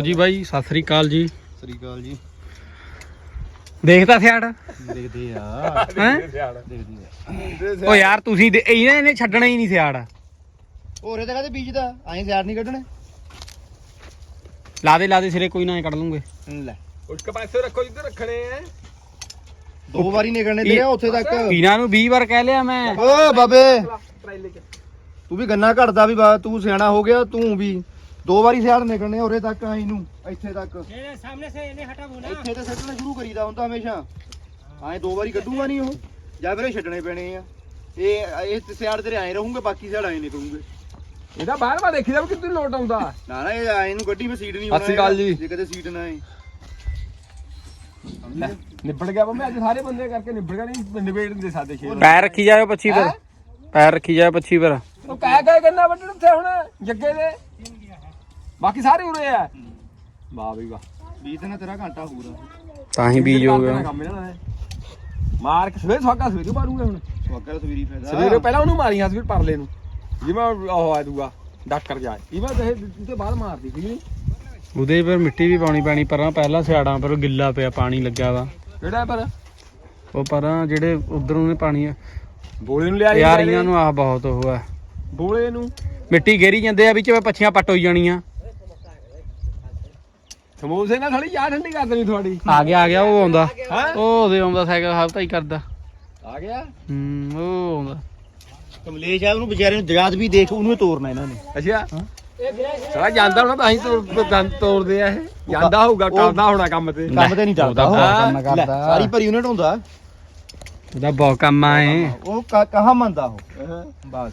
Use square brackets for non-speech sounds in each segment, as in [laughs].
ਲਓ ਜੀ ਬਾਈ ਸਤਿ ਸ੍ਰੀ ਅਕਾਲ ਜੀ। ਸ੍ਰੀ ਅਕਾਲ ਜੀ। ਦੇਖਦਾ ਸਿਆੜ? ਦੇਖਦੇ ਆ। ਹੈ? ਦੇਖਦੇ ਓ ਯਾਰ ਤੁਸੀਂ ਦੇ- ਇਹਨੇ ਇਹਨੇ ਛੱਡਣਾ ਹੀ ਨਹੀਂ ਸਿਆੜ। ਹੋਰੇ ਤਾਂ ਕਹਦੇ ਬੀਜ ਦਾ? ਐਂ ਸਿਆੜ ਨਹੀਂ ਕੱਢਣੇ? ਲਾ ਦੇ ਲਾ ਦੇ ਸਿਰੇ ਕੋਈ ਨਾ ਕੱਢ ਲੂੰਗੇ। ਲੈ। ਇੱਕ ਪਾਸੇ ਰੱਖੋ ਜਿੱਧਰ ਰੱਖਣੇ ਆ ਦੋ ਵਾਰੀ ਨਿਕਲਣੇ ਤੇ ਉੱਥੇ ਤੱਕ। ਇਹਨਾਂ ਨੂੰ 20 ਵਾਰ ਕਹਿ ਲਿਆ ਮੈਂ। ਓ ਬਾਬੇ। ਤੂੰ ਵੀ ਗੰਨਾ ਘੜਦਾ ਵੀ ਬਾ ਤੂੰ ਸਿਆਣਾ ਹੋ ਗਿਆ ਤੂੰ ਵੀ। ਦੋ ਵਾਰੀ ਸਿਆੜ ਨਿਕਲਣੇ ਹੋਰੇ ਤੱਕ ਐਂ ਨੂੰ ਇੱਥੇ ਤੱਕ। ਇੱਥੇ ਤੇ ਸੱਟਣਾ ਸ਼ੁਰੂ ਕਰੀਦਾ ਹੁੰਦਾ ਹਮੇਸ਼ਾ। ਐਂ ਦੋ ਵਾਰੀ ਕੱਢੂਗਾ ਨਹੀਂ ਉਹ ਜਾਂ ਫਿਰ ਇਹ ਛੱਡਣੇ ਪੈਣੇ ਆ। ਇਹ ਇਹ ਸਿਆੜ ਤੇਰੇ ਐਂ ਰਹੂਗੇ ਬਾਕੀ ਸਿਆੜ ਐਂ ਨਿਕਲੂਗੇ। ਇਹਦਾ ਬਾਹਰ ਵਾ ਦੇਖੀਦਾ ਵੀ ਕਿੱਥੇ ਲੋਟ ਆਉਂਦਾ। ਨਾ ਨਾ ਇਹ ਐਂ ਨੂੰ ਗੱਡੀ 'ਚ ਸੀਟ ਨਹੀਂ ਸਤਿ ਸ਼੍ਰੀ ਅਕਾਲ ਜੀ। ਜੇ ਕਦੇ ਸੀਟ ਨਾ ਆਏ। ਨਿਬੜ ਗਿਆ ਬੰਮੇ ਅੱਜ ਸਾਰੇ ਬੰਦੇ ਕਰਕੇ ਨਿਬੜ ਗਿਆ ਨਹੀਂ ਨਿਬੇੜ ਨਹੀਂ ਦੇ ਸਕਦੇ ਸ਼ੇਰ ਪੈਰ ਰੱਖੀ ਜਾਇਓ 25 ਪਰ ਪੈਰ ਰੱਖੀ ਜਾਇਓ 25 ਪਰ ਉਹ ਕਹਿ ਕਹਿ ਕਿੰਨਾ ਵੱਢਣ ਉੱਥੇ ਹੁਣ ਜੱਗੇ ਦੇ? ਬਾਕੀ ਸਾਰੇ ਉਰੇ ਆ। ਵਾਹ ਬਈ ਵਾਹ। 20 ਦਿਨ ਤੇਰਾ ਘੰਟਾ ਹੋਊਗਾ ਤਾਂ ਹੀ ਬੀਜ ਹੋ ਗਿਆ। ਕੰਮ ਇਹਨਾਂ ਨੇ ਮਾਰ ਕੇ ਸਵੇਰ ਸਵਾਗਾ ਸਵੇਰੇ ਮਾਰੂਗਾ ਹੁਣ। ਸਵਾਗਤ ਸਵੇਰੀ ਫਾਇਦਾ। ਸਵੇਰੇ ਪਹਿਲਾਂ ਉਹਨੂੰ ਮਾਰੀਆਂ ਸਵੇਰ ਪਰਲੇ ਨੂੰ। ਜਿਵੇਂ ਉਹ ਆ ਦੂਗਾ ਡਾਕਟਰ ਜਾਏ ਇਹ ਬਾਤ ਇਹ ਤੇ ਬਾਅਦ ਮਾਰਦੀ ਸੀ ਉਹਦੇ ਪਰ ਮਿੱਟੀ ਵੀ ਪਾਉਣੀ ਪੈਣੀ ਪਰਾਂ ਪਹਿਲਾਂ ਸਿਆੜਾਂ ਪਰ ਗਿੱਲਾ ਪਿਆ ਪਾਣੀ ਲੱਗਿਆ ਵਾ। ਕਿਹੜਾ ਪਰ? ਉਹ ਪਰਾਂ ਜਿਹੜੇ ਉਧਰੋਂ ਨੇ ਪਾਣੀ ਆ ਬੋਲੇ ਨੂੰ ਲਿਆ ਯਾਰ ਇਹਨਾਂ ਨੂੰ ਆਹ ਬਹੁਤ ਉਹ ਆ। ਬੋਲੇ ਨੂੰ। ਮਿੱਟੀ ਗੇਰੀ ਜਾਂਦੇ ਆ ਵਿੱਚ ਪੱਛੀਆਂ ਪੱਟ ਹੋਈ ਜਾਣੀਆਂ। ਸਮੋਸੇ ਨਾਲ ਥੋੜੀ ਯਾਰ ਠੰਡੀ ਕਰ ਦੇਣੀ ਤੁਹਾਡੀ। ਆ ਗਿਆ ਆ ਗਿਆ ਉਹ ਆਉਂਦਾ। ਹਾਂ? ਉਹ ਉਹਦੇ ਆਉਂਦਾ ਸਾਈਕਲ ਹਫਤਾ ਹੀ ਕਰਦਾ। ਆ ਗਿਆ? ਹੂੰ ਉਹ ਆਉਂਦਾ। ਕਮਲੇਸ਼ ਆ ਉਹਨੂੰ ਵਿਚਾਰੇ ਨੂੰ ਜਗਾਤ ਵੀ ਦੇਖ ਉਹਨੂੰ ਹੀ ਤੋਰਨਾ ਇਹਨਾਂ ਨੇ। ਅੱਛਾ। ਸਾਲਾ ਜਾਂਦਾ ਹੋਣਾ ਤਾਂ ਹੀ ਤੋੜ ਦੰਦ ਤੋੜਦੇ ਆ ਇਹ। ਜਾਂਦਾ ਹੋਊਗਾ ਕਰਦਾ ਹੋਣਾ ਕੰਮ ਤੇ। ਕੰਮ ਤੇ ਨਹੀਂ ਚੱਲਦਾ ਉਹ ਤਾਂ ਕੰਮ ਲੈ, ਕਰਦਾ। ਸਾਰੀ ਭਰੀ ਯੂਨਿਟ ਹੁੰਦਾ। ਉਹਦਾ ਬਹੁਤ ਕੰਮ ਆ ਏ ਉਹ ਕ- ਕਹਾ ਮੰਨਦਾ ਉਹ? ਬਸ।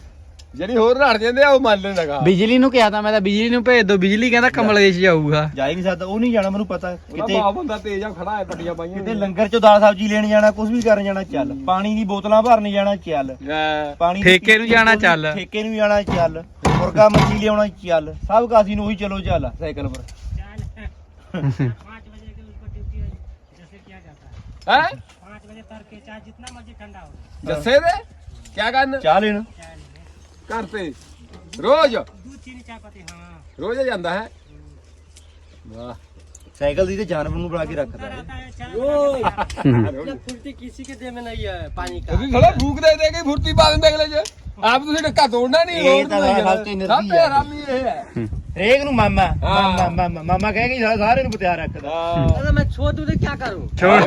ਜਿਹੜੀ ਹੋਰ ਰੜ ਜਾਂਦੇ ਆ ਉਹ ਮੰਨ ਲੈਣਾਗਾ ਬਿਜਲੀ ਨੂੰ ਕਿਹਾ ਤਾਂ ਮੈਂ ਤਾਂ ਬਿਜਲੀ ਨੂੰ ਭੇਜ ਦੋ ਬਿਜਲੀ ਕਹਿੰਦਾ ਕਮਲੇਸ਼ ਜਾਊਗਾ। ਜਾ ਹੀ ਨਹੀਂ ਸਕਦਾ ਉਹ ਨਹੀਂ ਜਾਣਾ ਮੈਨੂੰ ਪਤਾ। ਕਿਤੇ ਕਿਤੇ ਬਾਪ ਬੰਦਾ ਤੇਜ਼ ਆ ਖੜਾ ਹੈ ਪੱਟੀਆਂ ਪਾਈਆਂ ਕਿਤੇ ਲੰਗਰ ਚੋਂ ਦਾਲ ਸਬਜ਼ੀ ਲੈਣ ਜਾਣਾ ਕੁਝ ਵੀ ਕਰਨ ਜਾਣਾ ਚੱਲ। ਪਾਣੀ ਦੀ ਬੋਤਲਾਂ ਭਰਨ ਜਾਣਾ ਚੱਲ। ਹਾਂ। ਪਾਣੀ ਦੀ ਠੇਕੇ ਨੂੰ ਜਾਣਾ ਚੱਲ। ਠੇਕੇ ਨੂੰ ਜਾਣਾ ਚੱਲ। ਮੁਰਗਾ ਮੱਛੀ ਲਿਆਉਣਾ ਚੱਲ। ਸਭ ਕਾਸੀ ਨੂੰ ਉਹੀ ਚਲੋ ਚੱਲ। ਸਾਈਕਲ ਪਰ [laughs] ਹੈਂ? ਜੱਸੇ ਦੇ? ਕੀ ਕਰਨ? ਚਾਹ ਲੈਣ। ਘਰ ਤੇ ਰੋਜ਼ ਰੋਜ਼ ਜਾਂਦਾ ਹੈ ਵਾਹ ਸਾਈਕਲ ਦੀ ਤੇ ਜਾਨਵਰ ਨੂੰ ਬਣਾ ਕੇ ਰੱਖਦਾ ਹੈ ਤੁਸੀਂ ਥੋੜਾ ਫੂਕ ਦੇ ਦੇ ਕੇ ਫੁਰਤੀ ਪਾ ਦਿੰਦੇ ਅਗਲੇ ਚ ਆਪ ਤੁਸੀਂ ਡੱਕਾ ਤੋੜਨਾ ਨਹੀਂ ਇਹ ਤਾਂ ਗੱਲ ਤੇ ਨਿਰਦੀ ਸਭ ਆ। ਹਰਾਮੀ ਇਹ ਹੈ ਹਰੇਕ ਨੂੰ ਮਾਮਾ ਹਾਂ। ਮਾਮਾ ਮਾਮਾ ਮਾਮਾ ਕਹਿ ਕੇ ਸਾਰੇ ਨੂੰ ਬਤਿਆ ਰੱਖਦਾ ਹਾਂ मैं छोड़ दूं तो क्या करूं ਛੋੜ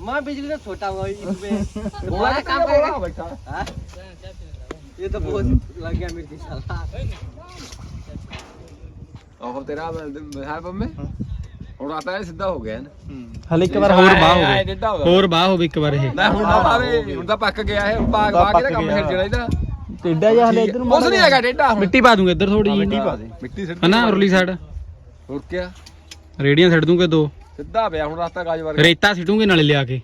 मैं बिजली से छोटा हुआ इसमें ਬੋਲਾ तुम्हारा ਕੰਮ काम करेगा ਬੈਠਾ हाँ? ये तो बहुत लग गया मेरे साला ਉਹ ਤੇਰਾ ਹੈ ਬੰਮੇ ਹੁਣ ਆਤਾ ਇਹ ਸਿੱਧਾ ਹੋ ਗਿਆ ਨਾ ਹਲੇ ਇੱਕ ਵਾਰ ਹੋਰ ਬਾਹ ਐ ਹੋਵੇ ਡੇਢਾ ਹੋ ਗਿਆ ਹੋਰ ਬਾਹ ਹੋਵੇ ਇੱਕ ਵਾਰ ਇਹ ਨਾ ਹੁਣ ਨਾ ਪਾਵੇ ਹੁਣ ਤਾਂ ਪੱਕ ਗਿਆ ਇਹ ਬਾਗ ਤਾਂ ਬਾਗ ਇਹਦਾ ਪੱਕ ਕੰਮ ਗਿਆ। ਛੱਡ ਜਣਾ ਇਹਦਾ ਟੇਡਾ ਜਿਹਾ ਹਲੇ ਇਧਰ ਕੁਛ ਨਹੀਂ ਹੈਗਾ ਡੇਢਾ ਹੁਣ ਮਿੱਟੀ ਪਾ ਦੂੰਗਾ ਇੱਧਰ ਥੋੜੀ ਮਿੱਟੀ ਜਿਹੀ ਪਾ ਦੇ ਮਿੱਟੀ ਸਿੱਧੀ ਹਨਾ ਉਰਲੀ ਸਾਈਡ ਹੋਰ ਕੀ ਰੇੜੀਆਂ ਛੱਡ ਦੂੰਗੇ ਦੋ ਸਿੱਧਾ ਪਿਆ ਹੁਣ ਰਸਤਾ ਗਾਜ ਵਰ ਰੇਤਾ ਸਿੱਟੂਗੇ ਨਾਲੇ ਲਿਆ ਕੇ?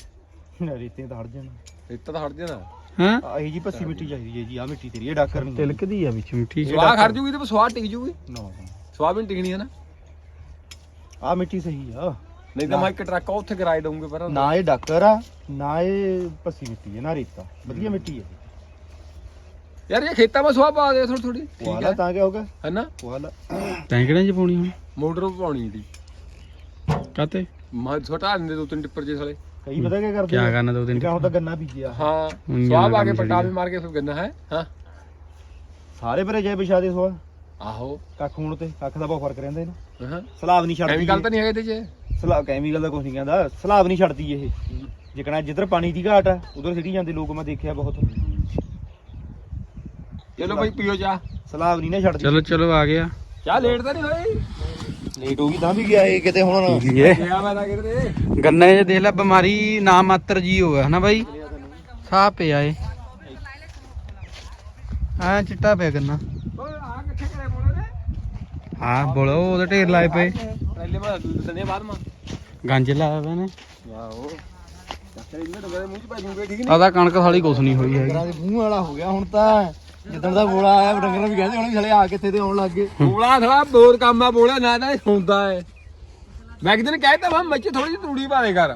ਰੇਤੇ ਤਾਂ ਹਟ ਜਾਣਾ। ਇੱਥੇ ਤਾਂ ਹਟ ਜਾਣਾ। ਹਾਂ? ਆਹੀ ਜੀ ਪੱਸੀ ਮਿੱਟੀ ਚਾਹੀਦੀ ਹੈ ਜੀ ਆ ਮਿੱਟੀ ਤੇਰੀ ਇਹ ਡਾਕਰ ਨਹੀਂ ਤਿਲਕਦੀ ਆ ਵਿੱਚ ਮਿੱਟੀ ਸਵਾਹ ਖੜ ਜੂਗੀ ਤੇ ਸਵਾਹ ਟਿਕ ਜੂਗੀ। ਨਾ। ਸਵਾਹ ਵੀ ਨੀ ਟਿਕਣੀ ਹੈ ਨਾ। ਆ ਮਿੱਟੀ ਸਹੀ ਆ। ਨਹੀਂ ਤਾਂ ਮੈਂ ਇੱਕ ਟਰੱਕ ਉੱਥੇ ਗਰਾਈ ਦਊਂਗੇ ਪਰ ਨਾ ਇਹ ਡਾਕਰ ਆ ਨਾ ਇਹ ਪੱਸੀ ਮਿੱਟੀ ਹੈ ਨਾ ਰੇਤਾ। ਵਧੀਆ ਮਿੱਟੀ ਹੈ ਯਾਰ ਇਹ ਖੇਤਾਂ 'ਮਾ ਸਵਾਹ ਪਾ ਦੇ ਥੋੜੀ ਥੋੜੀ ਠੀਕ ਵਾਲਾ ਹੈ ਤਾਂ ਕੀ ਹੋਗਾ ਹੈਨਾ ਵਾਲਾ ਟੈਂਕੜਾਂ 'ਚ ਪਾਉਣੀ ਹੁਣ? ਮੋਟਰ ਪਾਉਣੀ ਦੀ ਕਾਤੇ? ਮੈਂ ਛੋਟਾ ਦਿੰਦੇ ਦੋ ਤਿੰਨ ਟਿੱਪਰ ਜੇ ਸਾਲੇ। ਕਈ ਪਤਾ ਕੀ ਕਰਦੇ ਕਿਆ ਕਰਨਾ ਦੋ ਜਿਵੇਂ ਹੁਣ ਤਾਂ ਗੰਨਾ ਬੀਜਿਆ। ਹਾਂ ਪਾ ਕੰਮ ਕੇ ਪਟਾ ਛੱਡੀ ਵੀ ਮਾਰ ਕੇ ਫਿਰ ਗੰਨਾ ਹੈ? ਹਾਂ। ਸਾਰੇ ਭਰੇ ਜਾਏ ਵਿਛਾ ਦੇ ਸਵਾ ਆਹੋ। ਕੱਖ ਹੁਣ ਤੇ ਕੱਖ ਦਾ ਬਹੁਤ ਫ਼ਰਕ ਰਹਿੰਦਾ ਇਹਨੂੰ। ਹਾਂ। ਸਲਾਬ ਨਹੀਂ ਛੱਡਦੀ ਗੱਲ ਤਾਂ ਨਹੀਂ ਹੈਗੇ ਤੇ ਚ? ਸਲਾਬ ਕੈਮੀਕਲ ਦਾ ਕੁਝ ਨਹੀਂ ਕਹਿੰਦਾ। ਸਲਾਬ ਨਹੀਂ ਛੱਡਦੀ ਇਹ। ਜਿਕਣਾ ਜਿੱਧਰ ਪਾਣੀ ਦੀ ਘਾਟ ਆ ਉਧਰ ਸਿੱਟੀ ਜਾਂਦੇ ਲੋਕ ਮੈਂ ਦੇਖਿਆ ਬਹੁਤ। ਚਲੋ ਭਾਈ ਪੀਓ ਚਾਹ। ਸਲਾਬ ਨਹੀਂ ਨਾ ਛੱਡਦੀ। ਚਲੋ ਚਲੋ ਆ ਗਿਆ। ਚਾਹ ਲੇਟ ਤਾਂ ਨਹੀਂ ਹੋਈ? ਲੇਟ ਹੋ ਗਈ ਤਾਂ ਵੀ ਗਿਆ ਇਹ ਕਿਤੇ ਹੁਣ। ਇਹ ਗਿਆ ਮੈਂ ਤਾਂ ਕਿਤੇ। ਗੰਨੇ 'ਚ ਦੇਖ ਲੈ ਬਿਮਾਰੀ ਨਾ ਮਾਤਰ ਜੀ ਹੋਇਆ ਹਨਾ ਬਾਈ? ਸਾਹ ਪਿਆ ਏ। ਆ ਚਿੱਟਾ ਪਿਆ ਗੰਨਾ। ਓਏ ਆ ਕਿੱਥੇ ਕਰੇ ਬੋਲੇ ਨੇ? ਹਾਂ ਬੋਲੋ ਉਹਦੇ ਢੇਰ ਲਾਏ ਪਏ। ਪਹਿਲੇ ਮੈਂ ਦਨੇ ਬਾਅਦ ਮਾ। ਗੰਜ ਲਾਇਆ ਪਏ ਨੇ। ਵਾਓ ਚੱਲ ਇਹਨਾਂ ਡੰਗਰ ਦੇ ਮੂੰਹ 'ਚ ਪੈ ਜੂਗੇ ਠੀਕ ਨਹੀਂ ਆਦਾ ਕਣਕ ਸਾਲੀ ਕੁਛ ਨਹੀਂ ਹੋਈ ਹੈਗੀ। ਮੂੰਹ ਵਾਲਾ ਹੋ ਗਿਆ ਹੁਣ ਤਾਂ। ਜਿੱਦਣ ਦਾ ਬੋਲਾ ਆਇਆ ਡੰਗਰਾਂ ਵੀ ਕਹਿੰਦੇ ਹੁਣ ਥਲੇ ਆ ਕਿੱਥੇ ਤੇ ਆਉਣ ਲੱਗ ਗਏ। ਬੋਲਾ ਥੋੜਾ ਬੋਰ ਕੰਮ ਆ ਬੋਲਾ ਨਾ ਨਾ ਹੁੰਦਾ ਹੈ ਮੈਂ ਇੱਕ ਦਿਨ ਕਹਿਤਾ ਵਾ ਮੱਚ ਥੋੜੀ ਜਿਹੀ ਤੂੜੀ ਪਾਏ ਕਰ।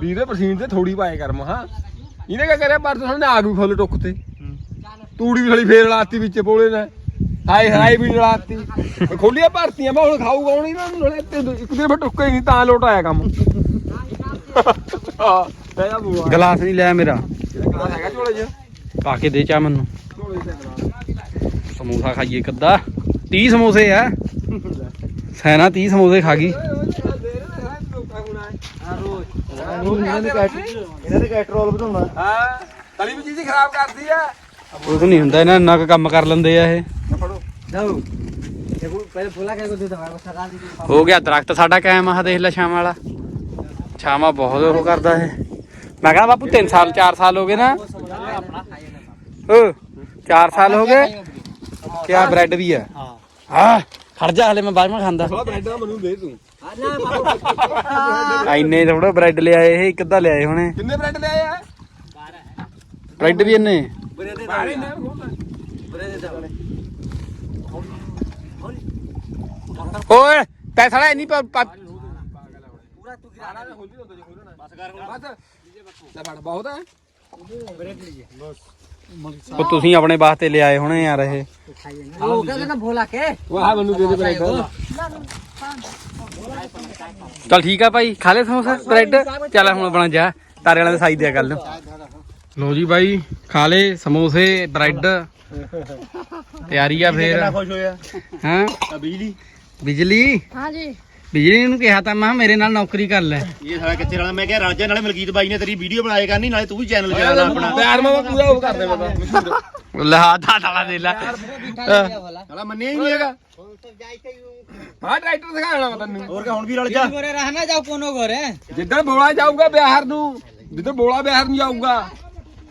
ਵੀਰੇ ਪਸੀਨ ਤੇ ਥੋੜੀ ਪਾਏ ਕਰ ਮਹਾ ਇਹਨੇ ਕਿਆ ਕਰਿਆ ਪਰ ਤੁਹਾਨੂੰ ਆ ਗਈ ਫੁੱਲ ਟੁੱਕ ਤੇ। ਤੂੜੀ ਵਾਲੀ ਫੇਰ ਲਾਤੀ ਵਿੱਚ ਬੋਲੇ ਨੇ। ਹਾਏ ਹਾਏ ਵੀ ਲਾਤੀ ਖੋਲੀਆਂ ਭਰਤੀਆਂ ਮੈਂ ਹੁਣ ਖਾਊਗਾ ਹੁਣ ਇਹਨਾਂ ਨੂੰ ਨਾਲੇ ਤੇ ਇੱਕ ਦਿਨ ਫਿਰ ਟੁੱਕਾ ਨਹੀਂ ਤਾਂ ਲੋਟ ਆਇਆ ਕੰਮ ਤੇ ਗਲਾਸ ਨਹੀਂ ਲਿਆ ਮੇਰਾ। ਗਲਾਸ ਹੈਗਾ ਝੋਲੇ 'ਚ? ਪਾ ਕੇ ਦੇ ਚਾ ਮੈਨੂੰ। ਸਮੋਸਾ ਖਾਈਏ ਕੱਦਾ 30 ਸਮੋਸੇ ਆ। ਸੈਨਾ 30 ਸਮੋਸੇ ਖਾ ਗਈ। ਉਹ ਨਹੀਂ ਹੁੰਦਾ, ਇਹਨਾਂ ਇੰਨਾ ਕੰਮ ਕਰ ਲੈਂਦੇ ਆ ਇਹ। ਹੋ ਗਿਆ, ਦਰਖਤ ਸਾਡਾ ਕਾਇਮ ਆ, ਦੇਖ ਲੈ ਛਾਵਾਂ ਵਾਲਾ। ਛਾਵਾਂ ਬਹੁਤ ਉਹ ਕਰਦਾ ਇਹ। ਮੈਂ ਕਹਿੰਦਾ ਬਾਪੂ 3 ਸਾਲ 4 ਸਾਲ ਹੋ ਗਏ ਨਾ। ਹੋ ਚਾਰ ਸਾਲ ਹੋ ਗਏ। ਕਿਆ ਬ੍ਰੈਡ ਵੀ ਹੈ। ਹਾਂ। ਖੜ ਜਾ ਹਲੇ ਮੈਂ ਬਾਅਦ ਖਾਂਦਾ। ਥੋੜਾ ਥੋੜਾ ਬ੍ਰੈਡ ਲਿਆਏ ਇਹ ਇੱਕ ਅੱਧਾ ਲਿਆਏ ਹੁਣੇ। ਕਿੰਨੇ ਬ੍ਰੈਡ ਲਿਆਏ ਆ? ਬ੍ਰੈਡ ਵੀ ਇੰਨੇ। ਬ੍ਰੈਡ ਦੇ ਓਏ ਪੈਸਾ ਲੈ ਨਹੀਂ ਪਾ ਪੂਰਾ ਬਹੁਤ ਹੈ ਉਹ ਤੁਸੀਂ ਆਪਣੇ ਵਾਸਤੇ ਲਿਆਏ ਹੋਣੇ ਯਾਰ ਇਹ। ਉਹ ਕਹਿੰਦਾ ਨਾ ਭੋਲਾ ਕੇ। ਵਾਹ ਮੈਨੂੰ ਦੇ ਦੇ ਬ੍ਰੈਡ। ਚਲ ਠੀਕ ਆ ਭਾਈ ਖਾ ਲੈ ਸਮੋਸਾ ਬ੍ਰੈਡ। ਚੱਲ ਹੁਣ ਬਣਾ ਜਾ ਤਾਰੇ ਵਾਲਾ ਸਾਈ ਦਿਆ ਗੱਲ। ਲੋ ਜੀ ਬਾਈ ਖਾ ਲੈ ਸਮੋਸੇ ਬ੍ਰੈਡ। ਤਿਆਰੀ ਆ ਫੇਰ। ਹਾਂ? ਬਿਜਲੀ। ਬਿਜਲੀ? ਬਿਜਲੀ ਨੂੰ ਕਿਹਾ ਤਾਂ ਮੈਂ ਮੇਰੇ ਨਾਲ ਨੌਕਰੀ ਕਰ ਲੈ। ਇਹ ਸਾਲਾ ਕਿੱਥੇ ਰਲਣਾ ਮੈਂ ਕਿਹਾ ਰਾਜਾ ਨਾਲੇ ਮਲਕੀਤ ਬਾਈ ਨੇ ਤੇਰੀ ਵੀਡੀਓ ਬਣਾਏ ਕਰਨੀ ਨਾਲੇ ਤੂੰ ਵੀ ਚੈਨਲ ਚਲਾ ਲੈ ਆਪਣਾ। ਪਿਆਰ ਮਾਵਾ ਪੂਰਾ ਉਹ ਕਰਦੇ ਮਤਲਬ ਲਾ ਦਾ ਸਾਲਾ ਦੇ ਲੈ। ਹੀ। ਨਹੀਂ ਹੈਗਾ। ਹਾਂ ਟਰੈਕਟਰ ਦਿਖਾਣਾ ਮੈਂ ਤੈਨੂੰ। ਹੋਰ ਕਿ ਹੁਣ ਵੀ ਰਲ ਜਾ। ਜਿੱਦਾਂ ਬੋਲਾ ਜਾਊਗਾ ਬਿਹਾਰ ਨੂੰ ਜਿੱਦਾਂ ਬੋਲਾ ਬਿਹਾਰ ਨੂੰ ਜਾਊਗਾ।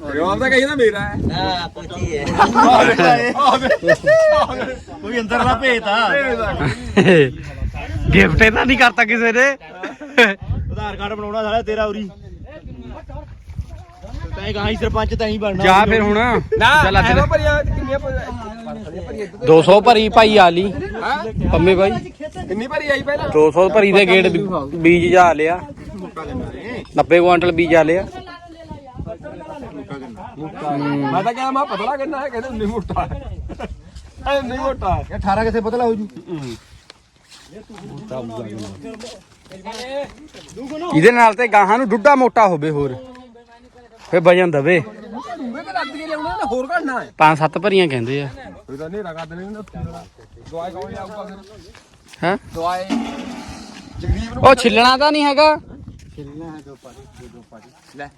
ਜਵਾਬ ਤਾਂ ਗਿਫਟ ਤਾਂ ਨਹੀਂ ਕਰਤਾ ਕਿਸੇ ਨੇ। ਆਧਾਰ ਕਾਰਡ ਬਣਾਉਣਾ ਸਾਲਾ ਤੇਰਾ ਉਰੀ। ਤੈਂ ਗਾਂ ਹੀ ਸਰਪੰਚ ਤੈਂ ਹੀ ਬਣਨਾ। ਜਾ ਫਿਰ ਹੁਣ। ਚੱਲ ਅੱਜ ਭਰੀਆਂ ਕਿੰਨੀਆਂ 200 ਭਰੀ ਭਾਈ ਆਲੀ। ਪੰਮੇ ਭਾਈ। ਕਿੰਨੀ ਭਰੀ ਆਈ ਪਹਿਲਾਂ? 200 ਭਰੀ ਦੇ ਗੇੜ ਬੀਜ ਜਾ ਲਿਆ। 90 ਕੁਇੰਟਲ ਬੀਜ ਆ ਲਿਆ। ਮੈਂ ਤਾਂ ਕਿਹਾ ਮੈਂ ਪਤਲਾ ਕਿੰਨਾ ਹੈ? ਕਹਿੰਦੇ ਉਨੀ ਮੋਟਾ ਹੈ। ਐ ਨਹੀਂ ਮੋਟਾ ਹੈ। 18 ਕਿੱਥੇ ਪਤਲਾ ਹੋ ਜੂ? ਇਹਦੇ ਨਾਲ ਤੇ ਗਾਹਾਂ ਨੂੰ ਡੁੱਡਾ ਮੋਟਾ ਹੋਵੇ ਹੋਰ। ਫੇ ਵਜਨ ਦਵੇ ਮੈਂ ਤਾਂ ਰੱਦ ਕੇ ਲਿਆਉਣਾ ਨਾ ਹੋਰ ਘੜਨਾ ਹੈ ਪੰਜ ਸੱਤ ਭਰੀਆਂ ਕਹਿੰਦੇ ਆ। ਕੋਈ ਤਾਂ ਨੇਰਾ ਕਰ ਦੇਣੇ ਨੇ ਦਵਾਈ ਕੌਣ ਲਿਆਊਗਾ ਫਿਰ? ਹੈ? ਦਵਾਈ। ਜਗਦੀਪ ਨੂੰ ਉਹ ਛਿੱਲਣਾ ਤਾਂ ਨਹੀਂ ਹੈਗਾ।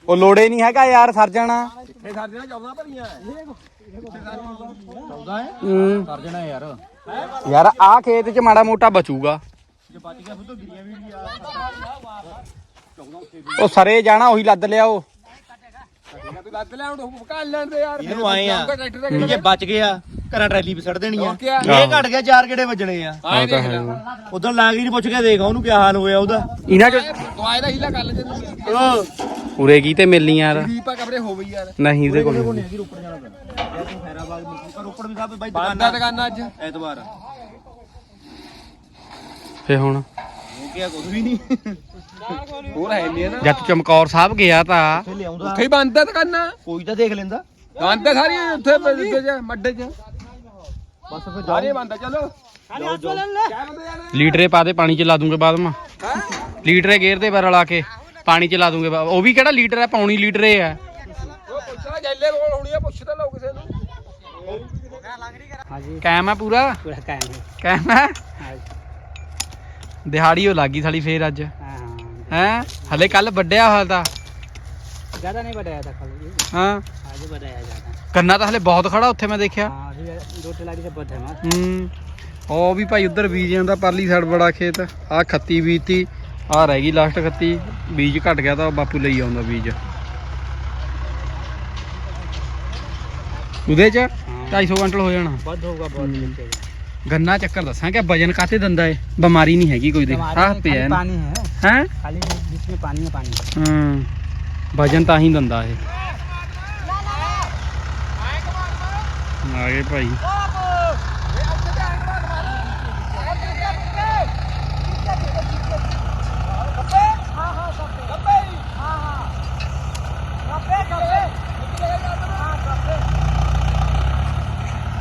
ਉਹ ਲੋੜੇ ਨਹੀਂ ਹੈਗਾ ਯਾਰ ਸਰ ਜਾਣਾ। ਇਹ ਸਾਡੇ ਨਾਲ 14 ਭਰੀਆਂ ਹੂੰ। ਯਾਰ। ਯਾਰ ਆ ਖੇਤ 'ਚ ਮਾੜਾ ਮੋਟਾ ਬਚੂਗਾ। ਜੇ ਬਚ ਗਿਆ ਫਿਰ ਤਾਂ ਗਿਰੀਆਂ ਵੀ ਨਹੀਂ ਆ। ਉਹ ਸਰੇ ਜਾਣਾ ਉਹੀ ਲੱਦ ਲਿਆਓ। ਤੂੰ ਲੱਦ ਲੈ ਹੁਣ ਕੱਲ ਲੈਣ ਦੇ ਯਾਰ। ਇਹਨੂੰ ਆਏ ਆ। ਜੇ ਬਚ ਗਿਆ। ਘਰਾਂ ਟਰੈਲੀ ਵੀ ਸੜ ਦੇਣੀ ਆ? ਇਹ ਘਟ ਗਿਆ ਚਾਰ ਕਿਹੜੇ ਵੱਜਣੇ ਆ। ਆ ਤਾਂ ਹੈ। ਉਦੋਂ ਲਾਗਰੀ ਨਹੀਂ ਪੁੱਛ ਕੇ ਦੇਖ ਉਹਨੂੰ ਕੀ ਹਾਲ ਹੋਇਆ ਉਹਦਾ। ਇਹਨਾਂ 'ਚ ਦਵਾਈ ਦਾ ਹੀਲਾ ਕਰ ਲੈ ਜੇ ਤੂੰ। ਉਹ ਉਰੇ ਕੀ ਤੇ ਮਿਲਣੀ ਯਾਰ। ਦੀਪਾ ਕਪੜੇ ਹੋ ਗਈ ਯਾਰ। ਨਹੀਂ ਇਹਦੇ ਕੋਲ ਹੈਗੀ ਰੋਪੜ ਜਾਣਾ ਪੈਣਾ। ਯਾਰ ਤੂੰ ਖੈਰਾਬਾਦ ਮਿਲਦੀ ਪਰ ਰੋਪੜ ਵੀ ਸਾਹਿਬ ਬਾਈ ਬਾਂਦਾ ਦੁਕਾਨਾਂ ਦੁਕਾਨਾਂ ਅੱਜ। ਐਤਵਾਰ ਫੇ ਹੁਣ? ਉਹ ਕਿਹਾ ਕੁਝ ਵੀ ਨਹੀਂ। ਹੋਰ ਹੈ ਨਹੀਂ ਨਾ ਜਦ ਚਮਕੌਰ ਸਾਹਿਬ ਗਿਆ ਤਾਂ ਉੱਥੇ ਹੀ ਬੰਦਾ ਦੁਕਾਨਾਂ। ਕੋਈ ਤਾਂ ਦੇਖ ਲੈਂਦਾ। ਬੰਦਾ ਸਾਰੀ ਉੱਥੇ ਮੱਡੇ ਚ। ਬਸ ਲੀਟਰੇ ਪਾ ਦੇ ਪਾਣੀ ਚ ਲਾ ਦੂੰਗੇ ਬਾਅਦ ਲੀਟਰੇ ਗੇਰ ਦੇ ਬਾਰ ਲਾ ਕੇ ਪਾਣੀ ਚ ਲਾ ਦੂੰਗੇ ਉਹ ਵੀ ਕਿਹੜਾ ਲੀਟਰ ਹੈ ਪੌਣੀ ਲੀਟਰੇ ਹੈ ਉਹ ਹੈ ਪੂਰਾ? ਪੂਰਾ ਹੈ ਦਿਹਾੜੀ ਹੋ ਲੱਗੀ ਸਾਲੀ ਫੇਰ ਅੱਜ। ਹਾਂ। ਹਲੇ ਕੱਲ ਵੱਡਿਆ ਹਾਲ ਤਾਂ ਜ਼ਿਆਦਾ ਨਹੀਂ ਵੱਡਿਆ ਤਾਂ ਕੱਲ ਹਾਂ। ਅੱਜ ਵੱਡਿਆ ਜ਼ਿਆਦਾ। ਕੰਨਾ ਤਾਂ ਹਲੇ ਬਹੁਤ ਖੜਾ ਉੱਥੇ ਮੈਂ ਦੇਖਿਆ हाँ अभी दो टिलाड़ी से बढ़ है हमारा ਹੂੰ ਉਹ ਵੀ ਭਾਈ ਉਧਰ ਬੀਜ ਜਾਂਦਾ ਪਰਲੀ ਸਾਈਡ ਬੜਾ ਖੇਤ ਆ ਖੱਤੀ ਬੀਜਤੀ ਆ ਰਹਿ ਗਈ ਲਾਸਟ ਖੱਤੀ ਬੀਜ ਘਟ ਗਿਆ ਤਾਂ ਬਾਪੂ ਲਈ ਆਉਂਦਾ ਬੀਜ ਉਹਦੇ ਚ 250 ਕੁਇੰਟਲ ਹੋ ਜਾਣਾ बंद होगा बहुत नीचे ਗੰਨਾ ਚੱਕਰ ਦੱਸਾਂ ਕਿ ਵਜਨ ਕਾਤੇ ਦੰਦਾ ਏ ਬਿਮਾਰੀ ਨਹੀਂ ਹੈਗੀ ਕੋਈ ਦੇ ਆਹ ਪਿਆ ਨਾ पानी है ਹੈ खाली बीच में पानी है पानी ਹੂੰ ਵਜਨ ਤਾਂ ਹੀ ਦੰਦਾ ਇਹ ਆ ਗਏ ਭਾਈ।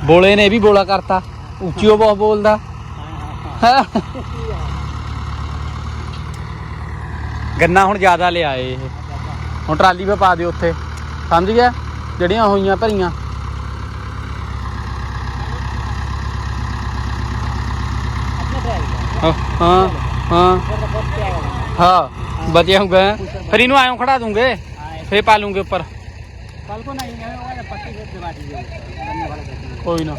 ਬੋਲੇ ਨੇ ਇਹ ਵੀ ਬੋਲਾ ਕਰਤਾ। ਉੱਚੀ ਉਹ ਬਹੁਤ ਬੋਲਦਾ। ਗੰਨਾ ਹੁਣ ਜ਼ਿਆਦਾ ਲਿਆਏ ਇਹ। ਹੁਣ ਟਰਾਲੀ 'ਤੇ ਪਾ ਦਿਓ ਉੱਥੇ। ਸਮਝ ਗਿਆ? ਜਿਹੜੀਆਂ ਹੋਈਆਂ ਭਰੀਆਂ। हाँ हाँ हाँ बचे हम गए फिर इन्हों आयो खड़ा दूंगे फिर पालूंगे ऊपर कल को नहीं कोई ना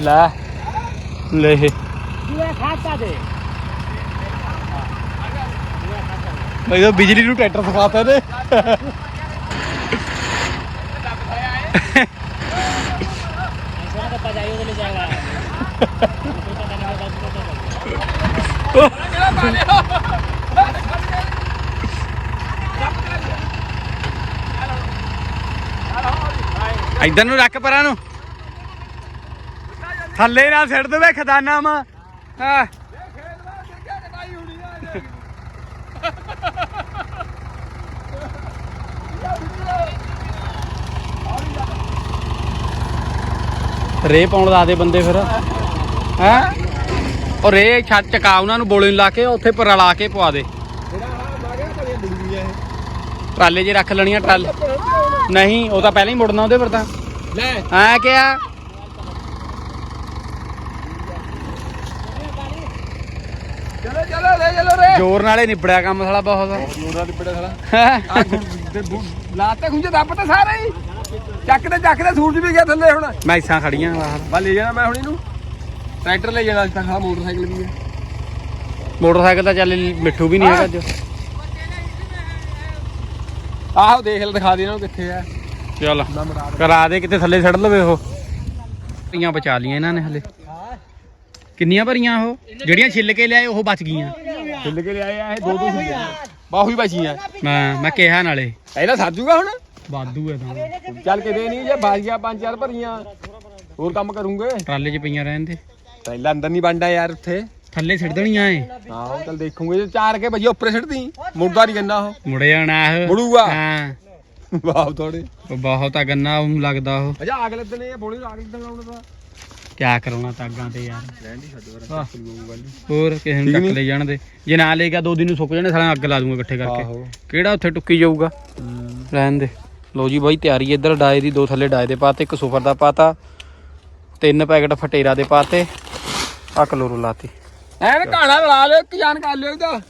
ला ले भाई तो बिजली टू ट्रैक्टर सिखाते थे [laughs] ਇਧਰ ਨੂੰ ਰੱਖ ਪਰਾਂ ਨੂੰ। ਥੱਲੇ ਨਾ ਸਿੱਟ ਦੇਵੇ ਖਜ਼ਾਨਾ ਮਾ ਹਾਂ। ਰੇ ਪਾਉਣ ਦਾ ਦੇ ਬੰਦੇ ਫਿਰ। ਹੈ? ਉਹ ਰੇ ਛੱਡ ਚਕਾ ਉਹਨਾਂ ਨੂੰ ਬੋਲੇ ਨੂੰ ਲਾ ਕੇ ਉੱਥੇ ਪਰ ਰਲਾ ਕੇ ਪਵਾ ਦੇ। ਟਰਾਲੇ 'ਚ ਰੱਖ ਲੈਣੀਆਂ ਟਰਾਲੇ। ਨਹੀਂ ਉਹ ਤਾਂ ਪਹਿਲਾਂ ਹੀ ਮੁੜਨਾ ਉਹਦੇ ਪਰ ਤਾਂ। ਲੈ। ਹਾਂ ਕਿਆ? ਚਲੋ ਚਲੋ ਲੈ ਚਲੋ ਰੇ। ਜ਼ੋਰ ਨਾਲੇ ਨਿਬੜਿਆ ਕੰਮ ਸਾਲਾ ਬਹੁਤ। ਜੋਰਾ ਦੀ ਪੜਾ ਸਾਲਾ। ਤੇ ਲਾਤੇ ਖੁੰਝੇ ਦੱਬ ਤਾਂ ਸਾਰੇ ਹੀ। ਚੱਕ ਤੇ ਚੱਕ ਤੇ ਸੂਰਜ ਵੀ ਗਿਆ ਥੱਲੇ ਹੁਣ। ਮੈਸਾਂ ਖੜੀਆਂ ਬਾਹਰ ਮੈਂ ਲੈ ਜਾਣਾ ਮੈਂ ਹੁਣ ਇਹਨੂੰ। ਟਰੈਕਟਰ ਲੈ ਜਾਣਾ ਅੱਜ ਤੱਕ ਆ ਮੋਟਰਸਾਈਕਲ ਵੀ ਹੈ। ਮੋਟਰਸਾਈਕਲ ਤਾਂ ਚੱਲ ਮਿੱਠੂ ਵੀ ਨਹੀਂ ਹੈਗਾ ਅੱਜ। ਆਹੋ ਦੇਖ ਲੈ ਦਿਖਾ ਦੇ ਇਹਨਾਂ ਨੂੰ ਕਿੱਥੇ ਆ। ਚੱਲ ਕਰਾ ਦੇ ਕਿਤੇ ਥੱਲੇ ਛੱਡ ਲਵੇ ਉਹ। ਭਰੀਆਂ ਬਚਾ ਲੀਆਂ ਇਹਨਾਂ ਨੇ ਹਲੇ। ਕਿੰਨੀਆਂ ਭਰੀਆਂ ਉਹ? ਜਿਹੜੀਆਂ ਛਿੱਲ ਕੇ ਲਿਆਏ ਉਹ ਬਚ ਗਈਆਂ। ਛਿੱਲ ਕੇ ਲਿਆਏ ਆ ਇਹ ਦੋ ਦੋ ਛਿੱਲ ਬਾਹੂ ਹੀ ਬਚੀਆਂ। ਮੈਂ ਮੈਂ ਕਿਹਾ ਨਾਲੇ। ਇਹਦਾ ਸਰ ਜੂਗਾ ਹੁਣ। ਵਾਧੂ ਐ ਤਾਂ। ਚੱਲ ਕਿਤੇ ਨਹੀਂ ਜੇ ਬਚ ਗਿਆ ਪੰਜ ਚਾਰ ਭਰੀਆਂ ਹੋਰ ਕੰਮ ਕਰੂੰਗੇ। ਟਰਾਲੇ 'ਚ ਪਈਆਂ ਰਹਿਣ ਦੇ। ਪਹਿਲਾਂ ਅੰਦਰ ਨਹੀਂ ਬੰਦਾ ਯਾਰ ਉੱਥੇ। ਥੱਲੇ ਛੱਡ ਦੇਣੀਆਂ ਏ ਆਹੋ ਚੱਲ ਦੇਖੂਗੇ ਜੇ ਚਾਰ ਕੇ ਵਜੇ ਉੱਪਰ ਛੱਡਦੀ ਮੁੜਦਾ ਨਹੀਂ ਗੰਨਾ ਉਹ। ਮੁੜ ਜਾਣਾ ਇਹ। ਮੁੜੂਗਾ। ਹਾਂ। ਵਾਹ ਥੋੜੇ ਉਹ ਬਹੁਤ ਆ ਗੰਨਾ ਉਹਨੂੰ ਲੱਗਦਾ ਉਹ। ਅਜਾ ਆਗ ਲੱਦਣੇ ਆ ਬੋਲੀ ਆਗ ਲੱਦਣ ਲਾਉਣਾ ਤਾਂ। ਕਿਆ ਕਰਾਉਣਾ ਤਾਗਾਂ ਤੇ ਯਾਰ। ਲੈਣ ਦੀ ਛੱਡ ਹੋਰ ਕਿਸੇ ਨੂੰ ਨੀ? ਲੈ ਜਾਣ ਦੇ। ਜੇ ਨਾ ਲੇਗਾ ਦੋ ਦਿਨ ਨੂੰ ਸੁੱਕ ਜਾਣੇ ਸਾਲਾ ਅੱਗ ਲਾ ਦੂੰਗਾ ਇਕੱਠੇ ਕਰਕੇ। ਕਿਹੜਾ ਉੱਥੇ ਟੁੱਕੀ ਜਾਊਗਾ? ਰਹਿਣ ਦੇ। ਲੋ ਜੀ ਬਾਈ ਤਿਆਰੀ ਇੱਧਰ ਡਾਏ ਦੀ ਦੋ ਥੱਲੇ ਡਾਏ ਦੇ ਪਾਤੇ ਇੱਕ ਸੁਫਰ ਦਾ ਪਾਤਾ। ਤਿੰਨ ਪੈਕਟ ਫਟੇਰਾ ਦੇ ਪਾਤੇ। ਆ ਕਲੋਰੋ ਲਾਤੀ। ਐਨ ਕਾਣਾ ਲਾ ਲਿਓ ਇੱਕ ਜਾਨ ਕਰ ਲਿਓ ਇਹਦਾ।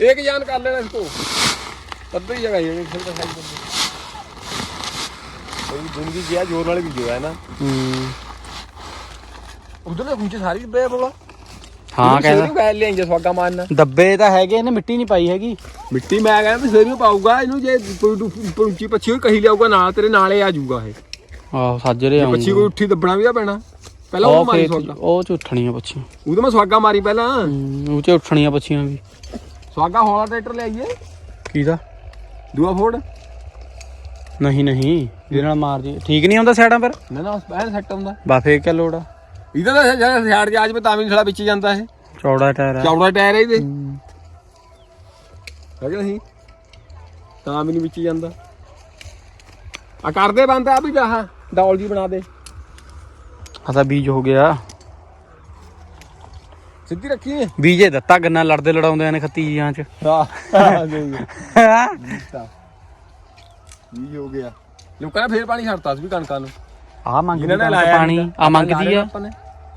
ਇੱਕ ਜਾਨ ਕਰ ਲੈਣਾ ਇਸ ਕੋ ਅੱਧੀ ਜਗ੍ਹਾ ਹੀ ਹੈ ਫਿਰ ਤਾਂ ਸਾਈ ਬੰਦੇ ਕੋਈ ਜ਼ਿੰਦਗੀ ਗਿਆ ਜੋਰ ਨਾਲ ਵੀ ਜੋ ਹੈ ਨਾ। ਹੂੰ। ਉਧਰ ਖੁੰਚੇ ਸਾਰੀ ਬੇ ਬੋਲਾ ਹਾਂ ਕਹਿੰਦਾ। ਗੈਲ ਲੈ ਇੰਜ ਸਵਾਗਾ ਮਾਰਨਾ। ਦੱਬੇ ਤਾਂ ਹੈਗੇ ਇਹਨੇ ਮਿੱਟੀ ਨਹੀਂ ਪਾਈ ਹੈਗੀ। ਮਿੱਟੀ ਮੈਂ ਕਹਿੰਦਾ ਵੀ ਸਵੇਰ ਨੂੰ ਪਾਊਗਾ ਇਹਨੂੰ ਜੇ ਉੱਚੀ ਪੱਛੀ ਕੋਈ ਕਹੀ ਲਿਆਊਗਾ ਨਾਲ ਤੇਰੇ ਨਾਲੇ ਆ ਜਾਊਗਾ ਇਹ। ਆਹੋ ਸਾਜਰੇ ਆਉਂਗੇ ਪੱਛੀ ਕੋਈ ਉੱਠੀ ਦੱਬਣਾ ਵੀ ਆ ਪੈਣਾ। ਪਹਿਲਾਂ ਉਹ ਮਾਰੀ ਸਵਾਗਾ ਉਹ ਚ ਉੱਠਣੀਆਂ ਬੱਚੀਆਂ ਉਹਦੇ ਮੈਂ ਸਵਾਗਾ ਮਾਰੀ ਪਹਿਲਾਂ। ਉਹ ਚ ਉੱਠਣੀਆਂ ਬੱਚੀਆਂ ਵੀ। ਸਵਾਗਾ ਹੌਲਾ ਟਰੈਕਟਰ ਲਿਆਈਏ ਕਿਹਦਾ ਦੂਆ ਫੋੜ ਨਹੀਂ ਨਹੀਂ। ਇਹਦੇ ਨਾਲ ਮਾਰ ਜੀ ਠੀਕ ਨਹੀਂ ਆਉਂਦਾ ਸਾਈਡਾਂ ਪਰ? ਨਾ ਨਾ ਐਨ ਸੈੱਟ ਹੁੰਦਾ ਬਾ ਫੇਰ ਕਿਆ ਲੋੜ ਆ? ਇਹਦਾ ਤਾਂ ਜਿਹੜਾ ਸਿਆੜ ਜਾ ਅੱਜ ਤਾਂ ਵੀ ਥੋੜਾ ਵਿੱਚ ਜਾਂਦਾ ਇਹ। ਚੌੜਾ ਟਾਇਰ ਆ। ਚੌੜਾ ਟਾਇਰ ਹੈ ਇਹਦੇ। ਹੂੰ। ਨਹੀਂ। ਤਾਂ ਵੀ ਨਹੀਂ ਵਿੱਚ ਜਾਂਦਾ। ਆ ਕਰਦੇ ਬੰਦ ਆ ਵੀ ਆਹ ਡੌਲ ਜੀ ਬਣਾ ਦੇ। ਆ ਤਾਂ ਬੀਜ ਹੋ ਗਿਆ ਸਿੱਧੀ ਰੱਖੀ ਬੀਜੇ ਦਿੱਤਾ ਗੰਨਾ ਲੜਦੇ ਲੜਾਉਂਦੇ ਨੇ ਖੱਤੀਆਂ ਚ ਹਾਂ ਇਹ ਹੋ ਗਿਆ ਲੋਕਾਂ ਨੇ ਫੇਰ ਪਾਣੀ ਛੱਡਤਾ ਸੀ ਵੀ ਕਣਕਾਂ ਨੂੰ ਆ ਮੰਗਦੀ ਇਹਨਾਂ ਨੇ ਕਣਕ ਲਾਇਆ ਪਾਣੀ ਨੀ ਆ ਮੰਗਦੀ ਆ ਆਪਾਂ ਨੇ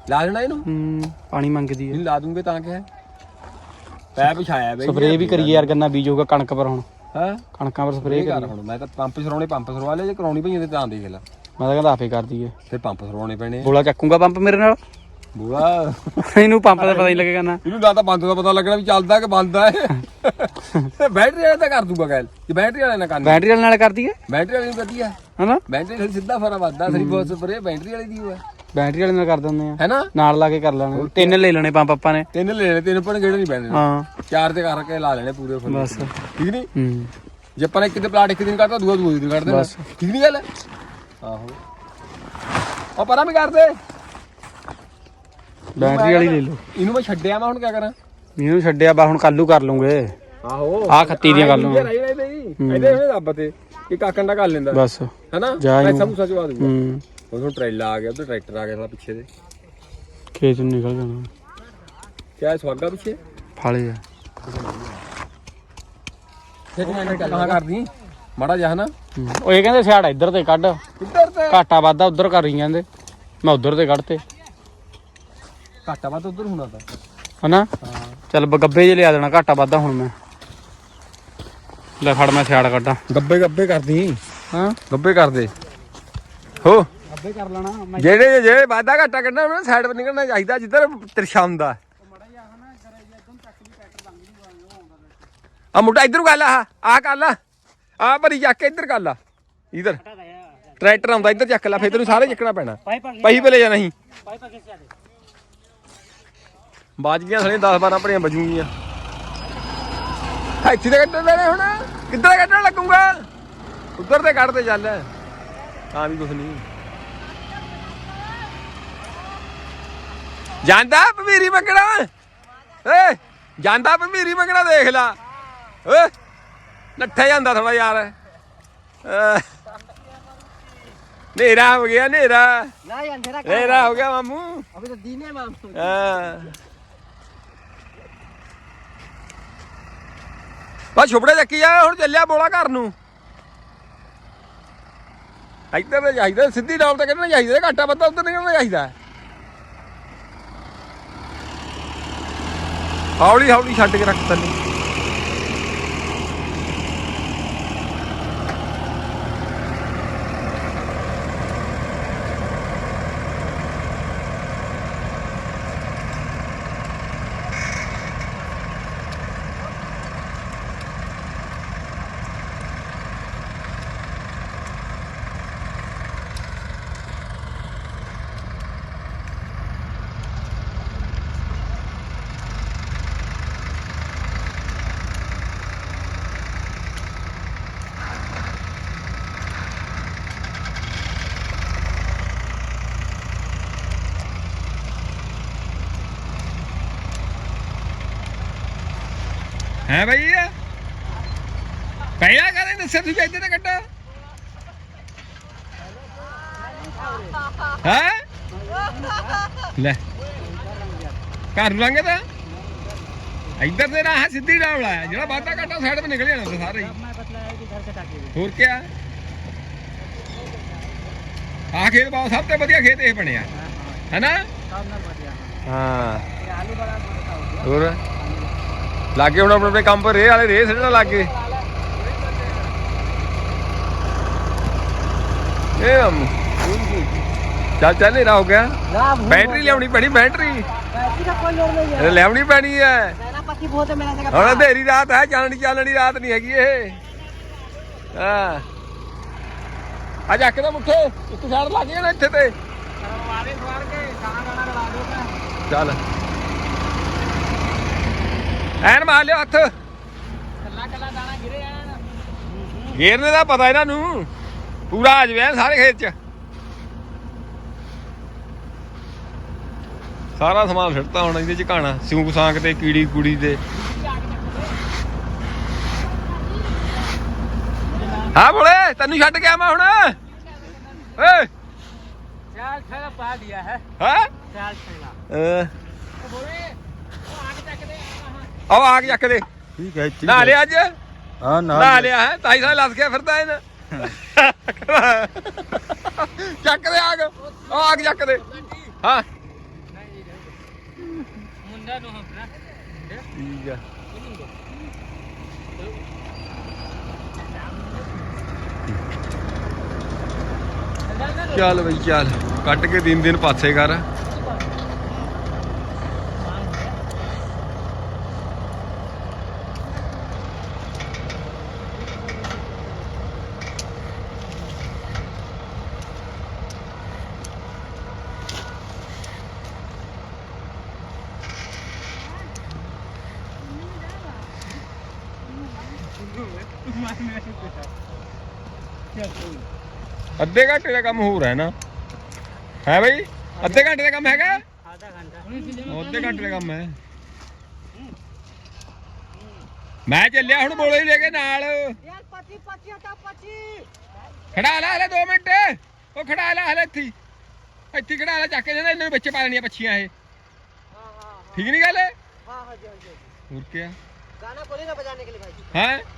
ਲਾ ਲੈਣਾ ਇਹਨੂੰ ਹੂੰ ਪਾਣੀ ਮੰਗਦੀ ਆ ਇਹਨੂੰ ਲਾ ਦੂੰਗੇ ਤਾਂ ਕਿ ਪੈ ਪਿਛਾਇਆ ਬਈ ਸਪਰੇਅ ਵੀ ਕਰੀਏ ਯਾਰ ਗੰਨਾ ਬੀਜ ਹੋਗਾ ਕਣਕ ਪਰ ਹੁਣ ਹਾਂ ਕਣਕਾਂ ਪਰ ਸਪਰੇਅ ਇਹ ਕਰ ਕਰੀਏ ਹੁਣ ਮੈਂ ਤਾਂ ਪੰਪ ਸਰਾਉਣੇ ਪੰਪ ਸਰਵਾ ਲਏ ਜੇ ਕਰਾਉਣੀ ਪਈਆਂ ਤੇ ਤਾਂ ਦੇਖ ਲੈ ਮੈਂ ਤਾਂ ਕਹਿੰਦਾ ਆਪੇ ਕਰ ਦਈਏ। ਫਿਰ ਪੰਪ ਸਰਵਾਉਣੇ ਪੈਣੇ ਆ। ਬੋਲਾ ਚੱਕੂਗਾ ਪੰਪ ਮੇਰੇ ਨਾਲ? ਬੂਆ ਇਹਨੂੰ ਪੰਪ ਦਾ ਪਤਾ ਨਹੀਂ ਲੱਗੇਗਾ ਨਾ। ਇਹਨੂੰ ਨਾ ਤਾਂ ਬੰਦ ਦਾ ਪਤਾ ਲੱਗਣਾ ਵੀ ਚੱਲਦਾ ਕਿ ਬੰਦ ਆ ਇਹ। ਬੈਟਰੀ ਵਾਲਾ ਤਾਂ ਕਰ ਦੂਗਾ ਗੱਲ ਜੇ ਬੈਟਰੀ ਵਾਲੇ ਨਾ ਕਰਨੀ। ਬੈਟਰੀ ਨਾਲ ਕਰ ਦਈਏ? ਬੈਟਰੀ ਵਾਲੀ ਨੂੰ ਵਧੀਆ ਹਨਾ? ਬੈਟਰੀ ਨਾਲ ਸਿੱਧਾ ਫਰਾ ਵੱਧਦਾ ਸਰੀ ਫੋਰਸ ਪਰ ਇਹ ਬੈਟਰੀ ਵਾਲੀ ਦੀ ਹੋਇਆ। ਬੈਟਰੀ ਵਾਲੇ ਨਾਲ ਕਰ ਦਿੰਦੇ ਆ। ਹੈਨਾ? ਨਾਲ ਲਾ ਕੇ ਕਰ ਲੈਣੇ। ਤਿੰਨ ਲੈ ਲੈਣੇ ਪੰਪ ਆਪਾਂ ਨੇ। ਤਿੰਨ ਲੈ ਲੈਣੇ ਤਿੰਨ ਪਰ ਗੇੜੇ ਨਹੀਂ ਪੈਣੇ। ਹਾਂ। ਚਾਰ ਤੇ ਕਰਕੇ ਲਾ ਲੈਣੇ ਪੂਰੇ ਫੁੱਲ ਬਸ। ਠੀਕ ਨਹੀਂ ਹੂੰ। ਜੇ ਆਪਾਂ ਨੇ ਇੱਕ ਤੇ ਪਲਾਟ ਇੱਕ ਦਿਨ ਕੱਢਦਾ ਦੂਆ ਦੂਏ ਦਿਨ ਕੱਢ ਦੇਣਾ। ਬਸ। ਠੀਕ ਨਹੀਂ ਗੱਲ? ਆਹੋ। ਉਹ ਪਰਾਂ ਵੀ ਕਰਦੇ। ਬੈਟਰੀ ਵਾਲੀ ਲੈ ਲਓ। ਇਹਨੂੰ ਮੈਂ ਛੱਡਿਆ ਮੈਂ ਹੁਣ ਕੀ ਕਰਾਂ? ਇਹਨੂੰ ਛੱਡਿਆ ਬਾ ਹੁਣ ਕੱਲੂ ਕਰ ਲੂੰਗੇ। ਆਹੋ। ਆਹ ਖੱਤੀ ਦੀਆਂ ਲੂੰਗੇ ਇਹਦੇ ਇਹਦੇ ਰੱਬ ਤੇ। ਇੱਕ ਆਕਣ ਦਾ ਕਰ ਲੈਂਦਾ। ਬਸ। ਹੈਨਾ। ਪੈਸਾ ਮੂਸਾ ਚਵਾ ਦੂਗਾ। ਹੂੰ। ਉਦੋਂ ਟਰੇਲਾ ਆ ਗਿਆ ਉਧਰ ਟਰੈਕਟਰ ਆ ਗਿਆ ਸਾਲਾ ਪਿੱਛੇ ਦੇ। ਖੇਤ ਨੂੰ ਨਿਕਲ ਜਾਣਾ। ਕਿਆ ਸਵਾਗਾ ਪਿੱਛੇ? ਫਾਲੇ ਆ। ਕਹਾਂ ਕਰਦੀ। ਮਾੜਾ ਜਿਹਾ ਨਾ ਹੂੰ। ਉਹ ਇਹ ਕਹਿੰਦੇ ਸਿਆੜ ਇੱਧਰ ਤੇ ਕੱਢ। ਕਿੱਧਰ ਤੇ। ਘਾਟਾ ਵਾਧਾ ਉਧਰ ਕਰ ਰਹੀ ਕਹਿੰਦੇ ਮੈਂ ਉਧਰ ਤੇ ਕੱਢਤੇ। ਘਾਟਾ ਵਾ ਤਾਂ ਉਧਰ ਹੋਣਾ ਤਾਂ। ਹਨਾ? ਚੱਲ ਬ- ਗੱਬੇ ਜੇ ਲਿਆ ਦੇਣਾ ਘਾਟਾ ਵਾਧਾ ਹੁਣ ਮੈਂ। ਲੈ ਫੜ ਮੈਂ ਸਿਆੜ ਕੱਢਾਂ। ਗੱਬੇ ਗੱਬੇ ਕਰਦੀ। ਹਾਂ? ਗੱਬੇ ਕਰਦੇ ਹੋ। ਗੱਬੇ ਕਰ ਲੈਣਾ ਮੈਂ ਜਿਹੜੇ ਜਿਹੜੇ ਵਾਧਾ ਘਾਟਾ ਕੱਢਣਾ ਉਹਨਾਂ ਸਾਈਡ 'ਤੇ ਨਿਕਲਣਾ ਚਾਹੀਦਾ ਜਿੱਧਰ ਤਿਰਛਾ ਹੁੰਦਾ ਆ ਮੁੰਡਾ ਇੱਧਰ ਕਰ ਲਾ ਆ ਕਰ ਲਾ। ਆ ਭਰੀ ਚੱਕ ਇੱਧਰ ਕਰ ਲਾ। ਇੱਧਰ। ਟਰੈਕਟਰ ਆਉਂਦਾ, ਇੱਧਰ ਚੱਕ ਲਾ, ਫੇਰ ਤੈਨੂੰ ਸਾਰੇ ਚੱਕਣਾ ਪੈਣਾ। ਪਹੀ ਭਲੇ ਜਾਂ ਨਹੀਂ ਬਾਜ ਗਿਆ ਸਣੇ 10 12 ਭਰੀਆਂ ਬਜੂਗੀਆਂ ਇੱਥੇ ਤੇ ਕੱਢਣ ਹੁਣ। ਕਿੱਧਰ ਕੱਢਣ ਲੱਗੂਗਾ? ਉੱਧਰ ਤੇ ਕੱਢ ਤੇ ਚੱਲ। ਤਾਂ ਵੀ ਕੁਛ ਨਹੀਂ। ਜਾਂਦਾ ਭਮੀਰੀ ਮੰਗਣਾ। ਏ, ਜਾਂਦਾ ਭਮੀਰੀ ਮੰਗਣਾ, ਦੇਖ ਲੈ। ਓਏ ਨੱਠਿਆ ਜਾਂਦਾ ਥੋੜਾ ਯਾਰ। ਨੇਰਾ ਹੋ ਗਿਆ ਨੇਰਾ ਨੇਰਾ ਹੋ ਗਿਆ ਮਾਮੂ। ਅਭੀ ਤਾਂ ਦੀਨੇ ਮਾਮੂ ਹਾਂ ਬਾ ਛੁਪੜੇ ਚੱਕੀ ਜਾ ਹੁਣ ਚੱਲਿਆ ਬੋਲਾ ਘਰ ਨੂੰ। ਇੱਧਰ ਤੇ ਜਾਈਦਾ ਸਿੱਧੀ ਡੌਲ ਤੇ ਕੱਢਣਾ ਚਾਹੀਦਾ ਘਾਟਾ ਬੱਦਾ ਉੱਧਰ ਨਿਕਲਣਾ ਚਾਹੀਦਾ। ਹੌਲੀ ਹੌਲੀ ਛੱਡ ਕੇ ਰੱਖ ਤੰਨੀ। ਹੈ ਭਾਈ ਪਹਿਲਾਂ ਕਹਿੰਦੇ ਦੱਸਿਆ ਤੁਸੀਂ ਇੱਧਰ ਤਾਂ ਕੱਟੋ ਹੈ? ਲੈ। ਘਰ ਨੂੰ ਤਾਂ? ਇੱਧਰ ਤੇ ਰਾਹ ਸਿੱਧੀ ਡਾਵਲਾ ਹੈ ਜਿਹੜਾ ਬਾਤਾ ਕੱਟਾ ਸਾਈਡ ਤੇ ਨਿਕਲ ਜਾਣਾ ਸਾਰੇ ਹੀ। ਹੋਰ ਕੀ ਆ? ਆ ਖੇਤ ਬਾਉ ਸਭ ਤੋਂ ਵਧੀਆ ਖੇਤ ਇਹ ਬਣਿਆ। ਹੈਨਾ? ਹਾਂ। ਆਲੂ ਬੜਾ ਹੋਰ? ਲਾਗੇ ਹੁਣ ਆਪਣੇ ਆਪਣੇ ਕੰਮ ਪਰ ਰੇਹ ਵਾਲੇ ਰੇਹ ਸੜਨ ਲੱਗੇ। ਇਹ ਹਮ। ਚੱਲ ਚੱਲ ਨਹੀਂ ਹੋ ਗਿਆ। ਬੈਟਰੀ ਲਿਆਉਣੀ ਪੈਣੀ ਬੈਟਰੀ। ਹੈ। ਲਿਆਉਣੀ ਪੈਣੀ ਹੈ। ਹੁਣ ਅੰਧੇਰੀ ਰਾਤ ਹੈ ਚੱਲਣੀ ਚੱਲਣੀ ਰਾਤ ਨਹੀਂ ਹੈਗੀ ਇਹ। ਹਾਂ। ਆ ਜਾ ਕੇ ਮੁੱਠੇ ਇੱਕ ਸਾਈਡ ਲੱਗ ਜਾਣਾ ਇੱਥੇ ਤੇ। ਸਵਾਰ ਕੇ ਗਾਣਾ ਗਾਣਾ ਲਗਾ ਦਿਓ ਚੱਲ। ਐਨ ਮਾਰ ਲਿਓ ਹੱਥ। ਕੱਲਾ ਕੱਲਾ ਦਾਣਾ ਗਿਰੇ ਐਨ। ਗੇਰਨੇ ਦਾ ਪਤਾ ਇਹਨਾਂ ਨੂੰ। ਪੂਰਾ ਆ ਜਵੇ ਸਾਰੇ ਖੇਤ 'ਚ। ਸਾਰਾ ਸਮਾਨ ਫਿਰਤਾ ਹੁਣ ਇਹਦੇ 'ਚ ਘਾਣਾ। ਸਿਉਂਕ ਸਾਂਕ ਤੇ ਕੀੜੀ ਕੁੜੀ ਦੇ ਹਾਂ ਬੋਲੇ ਤੈਨੂੰ ਛੱਡ ਕੇ ਆਵਾਂ ਹੁਣ। ਏ ਚਾਲ ਖੜਾ ਪਾ ਦਿਆ ਹੈ। ਹਾਂ? ਚਾਲ ਖੜਾ। ਅ ਆਓ ਆ ਕੇ ਚੱਕ ਦੇ। ਠੀਕ ਹੈ ਠੀਕ ਨਾ ਲਿਆ ਅੱਜ? ਹਾਂ ਨਾ ਨਾ ਲਿਆ। ਹੈ? ਤਾਈ ਸਾਲ ਲੱਸ ਗਿਆ ਫਿਰਦਾ ਇਹਨਾਂ। ਚੱਕ ਦੇ ਆਗ। ਉਹ ਆਗ ਚੱਕ ਦੇ। ਹਾਂ। ਮੁੰਡਾ ਨੂੰ ਹੰਪਣਾ ਠੀਕ ਆ ਚੱਲ ਬਈ ਚੱਲ। ਕੱਟ ਕੇ ਦਿਨ ਦਿਨ ਪਾਸੇ ਕਰ। ਅੱਧੇ ਘੰਟੇ ਦਾ ਕੰਮ ਹੋਰ ਹੈ ਨਾ ਹੈ ਬਈ ਅੱਧੇ ਘੰਟੇ ਦਾ ਕੰਮ ਹੈਗਾ आधा घंटा ਅੱਧੇ ਘੰਟੇ ਦਾ ਕੰਮ ਹੈ ਮੈਂ ਚੱਲਿਆ ਹੁਣ ਬੋਲੇ ਲੈ ਕੇ ਨਾਲ यार पची पची आता पची ਖੜਾ ਲੈ ਹਲੇ 2 ਮਿੰਟ ਉਹ ਖੜਾ ਲੈ ਹਲੇ ਇੱਥੇ ਹੀ। ਇੱਥੇ ਹੀ ਖੜਾ ਲੈ ਚੱਕ ਕੇ ਜਾਂਦਾ ਇਹਨਾਂ ਨੂੰ ਵਿੱਚ ਪਾ ਲੈਣੀਆਂ ਪੱਛੀਆਂ ਇਹ हाँ हाँ ਠੀਕ ਨਹੀਂ ਗੱਲ हाँ हाँ जी हाँ जी ਹੋਰ ਕੀ गाना बोले ना बजाने के लिए भाई ਹੈ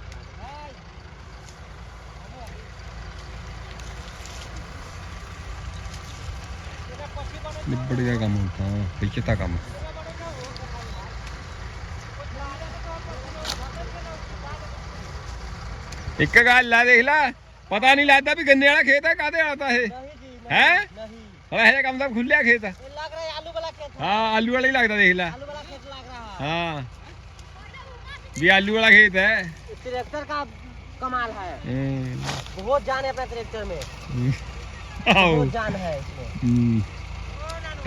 बढ़िया गया काम होता है पीछे था काम। एक गाल ला देख ला पता नहीं लगता भी गंदेड़ा खेत है कादे आता है। हैं? है काम तो सब खुल खेत। है लग रहा है आलू वाला खेत हाँ। आलू वाला ही लगता देख ला। आलू वाला खेत लग रहा हाँ। ये आलू वाला खेत है। ट्रैक्टर का कमाल है। बहुत जान है अपने ट्रैक्टर में। [laughs] बहुत जान है इसमें। हम्म।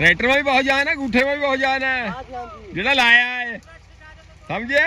ਹੂੰ ਟਰੈਕਟਰ में भी बहुत जान है गूठे में भी बहुत जान है हाँ जी हाँ जी ਜਿਹੜਾ ਲਾਇਆ ਹੈ ਸਮਝੇ